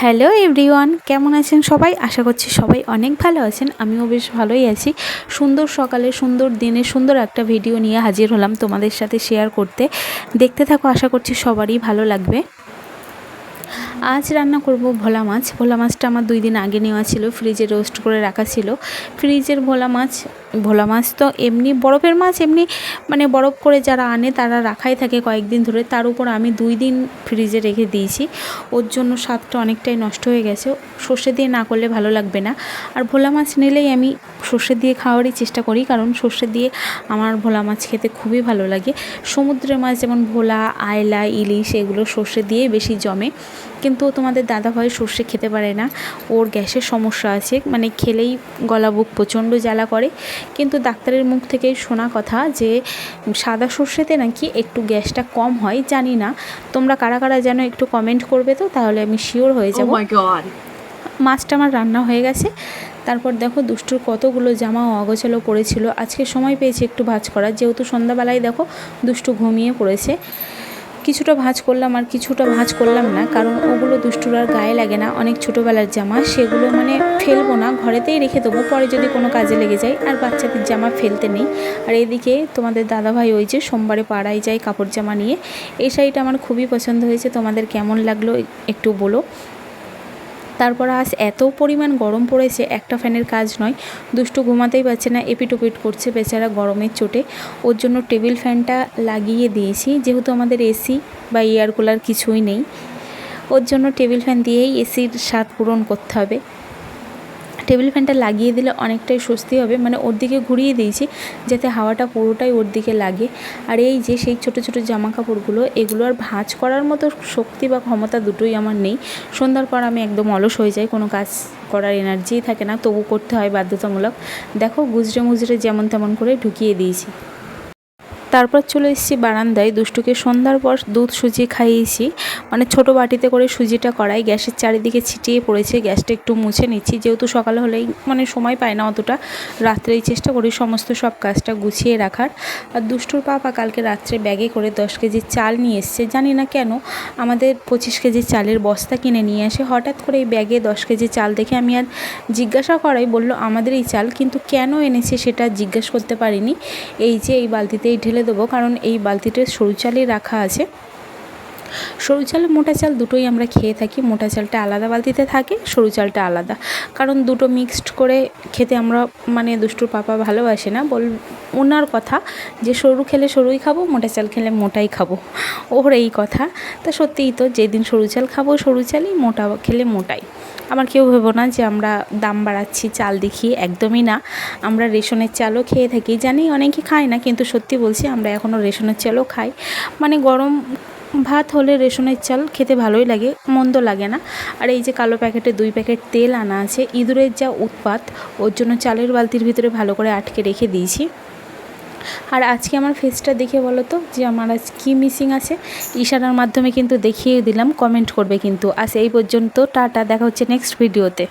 Hello everyone, কেমন আছেন সবাই? আশা করছি সবাই অনেক ভালো আছেন। আমিও বেশ ভালোই আছি। সুন্দর সকালে, সুন্দর দিনে, সুন্দর একটা ভিডিও নিয়ে হাজির হলাম তোমাদের সাথে শেয়ার করতে। দেখতে থাকো, আশা করছি সবারই ভালো লাগবে। আজ রান্না করব ভোলা মাছ। ভোলা মাছটা আমার দুই দিন আগে নেওয়া ছিল ফ্রিজে রোস্ট করে রাখা ছিল। ফ্রিজের ভোলা মাছ ভোলা মাছ তো এমনি বরফের মাছ, এমনি মানে বরফ করে যারা আনে তারা রাখাই থাকে কয়েকদিন ধরে। তার উপর আমি দুই দিন ফ্রিজে রেখে দিয়েছি। ওর জন্য স্বাদটা অনেকটাই নষ্ট হয়ে গেছে। সর্ষে দিয়ে না করলে ভালো লাগবে না। আর ভোলা মাছ নিলেই আমি সর্ষে দিয়ে খাওয়ারই চেষ্টা করি, কারণ সর্ষে দিয়ে আমার ভোলা মাছ খেতে খুবই ভালো লাগে। সমুদ্রের মাছ যেমন ভোলা, আয়লা, ইলিশ, এগুলো সর্ষে দিয়ে বেশি জমে। কিন্তু তোমাদের দাদাভাই সর্ষে খেতে পারে না। ওর গ্যাসের সমস্যা আছে মানে খেলেই গলা বুক প্রচণ্ড জ্বালা করে। কিন্তু ডাক্তারের মুখ থেকেই শোনা কথা যে সাদা সর্ষেতে নাকি একটু গ্যাসটা কম হয় জানি না। তোমরা কারা কারা যেন একটু কমেন্ট করবে তো তাহলে আমি শিওর হয়ে যাব। Oh. মাছটা আমার রান্না হয়ে গেছে। তারপর দেখো দুষ্টুর কতগুলো জামা অগোছালো পড়েছিল। আজকে সময় পেয়েছি একটু ভাজ করার। যেহেতু সন্ধ্যাবেলায় দেখো দুষ্টু ঘুমিয়ে পড়েছে। কিছুটা ভাঁজ করলাম আর কিছুটা ভাঁজ করলাম না, কারণ ওগুলো দুষ্টুর আর গায়ে লাগে না। অনেক ছোটোবেলার জামা, সেগুলো মানে ফেলব না, ঘরেতেই রেখে দেবো। পরে যদি কোনো কাজে লেগে যায়, আর বাচ্চাদের জামা ফেলতে নেই। আর এদিকে তোমাদের দাদাভাই ওই যে সোমবারে পাড়ায় যায় কাপড় জামা নিয়ে। এই শাড়িটা আমার খুবই পছন্দ হয়েছে। তোমাদের কেমন লাগল একটু বলো। তারপর আজ এত পরিমাণ গরম পড়েছে, একটা ফ্যানের কাজ নয়। দুষ্টু ঘুমাতেই পারছে না, এপিটোপিট করছে বেচারা গরমের চোটে। ওর জন্য টেবিল ফ্যানটা লাগিয়ে দিয়েছি, যেহেতু আমাদের এসি বা এয়ার কুলার কিছুই নেই। ওর জন্য টেবিল ফ্যান দিয়েই এসির স্বাদ পূরণ করতে হবে। টেবিল ফ্যানটা লাগিয়ে দিলে অনেকটাই স্বস্তি হবে। মানে ওর দিকে ঘুরিয়ে দিয়েছি যাতে হাওয়াটা পুরোটাই ওর দিকে লাগে। আর এই যে সেই ছোট ছোটো জামা কাপড়গুলো এগুলো আর ভাঁজ করার মতো শক্তি বা ক্ষমতা দুটোই আমার নেই। সন্ধ্যার পর আমি একদম অলস হয়ে যাই, কোনো কাজ করার এনার্জিই থাকে না। তবু করতে হয় বাধ্যতামূলক। দেখো গুজরে মুজরে যেমন তেমন করে ঢুকিয়ে দিয়েছি। তারপর চলে এসেছি বারান্দায়। দুষ্টুকে সন্ধ্যার পর দুধ সুজি খাইয়েছি। মানে ছোট বাটিতে করে সুজিটা করাই। গ্যাসের চারিদিকে ছিটিয়ে পড়েছে। গ্যাসটা একটু মুছে নিচ্ছি। যেহেতু সকালে হলেই মানে সময় পায় না অতটা, রাত্রেই চেষ্টা করি সমস্ত সব কাজটা গুছিয়ে রাখার। আর দুষ্টুর পাপা কালকে রাত্রে ব্যাগে করে দশ কেজি চাল নিয়ে এসছে। জানি না কেন, আমাদের পঁচিশ কেজি চালের বস্তা কিনে নিয়ে আসে। হঠাৎ করে এই ব্যাগে দশ কেজি চাল দেখে আমি আর জিজ্ঞাসা করাই, বলল, আমাদের এই চাল কিন্তু কেন এনেছে? সেটা জিজ্ঞেস করতে পারিনি। এই যে এই বালতিতেই ঢেলে দেবো, কারণ এই বালতিতে সরু চালই রাখা আছে। সরু চাল, মোটা চাল দুটোই আমরা খেয়ে থাকি। মোটা চালটা আলাদা বালতিতে থাকে, সরু চালটা আলাদা। কারণ দুটো মিক্সড করে খেতে আমরা মানে দুষ্টুর পাপা ভালোবাসে না, বল ওনার কথা যে সরু খেলে সরুই খাব, মোটা চাল খেলে মোটাই খাব। ওর এই কথা। তা সত্যিই তো, যেদিন সরু চাল খাব সরু চালই, মোটা খেলে মোটাই। আমার কেউ ভেবো না যে আমরা দাম বাড়াচ্ছি, চাল দেখি, একদমই না। আমরা রেশনের চালও খেয়ে থাকি। জানি অনেকে খায় না, কিন্তু সত্যি বলছি, আমরা এখনও রেশনের চালও খাই। মানে গরম ভাত হলে রেশনের চাল খেতে ভালোই লাগে, মন্দ লাগে না। আর এই যে কালো প্যাকেটে দুই প্যাকেট তেল আনা আছে, ইঁদুরের যা উৎপাত, ওর জন্য চালের বালতির ভিতরে ভালো করে আটকে রেখে দিয়েছি। আর আজকে আমার ফেসটা দেখে বলো তো যে আমার আজ কী মিসিং আছে? ইশারার মাধ্যমে কিন্তু দেখিয়ে দিলাম কমেন্ট করবে কিন্তু। আজ এই পর্যন্ত, টাটা, দেখা হচ্ছে নেক্সট ভিডিওতে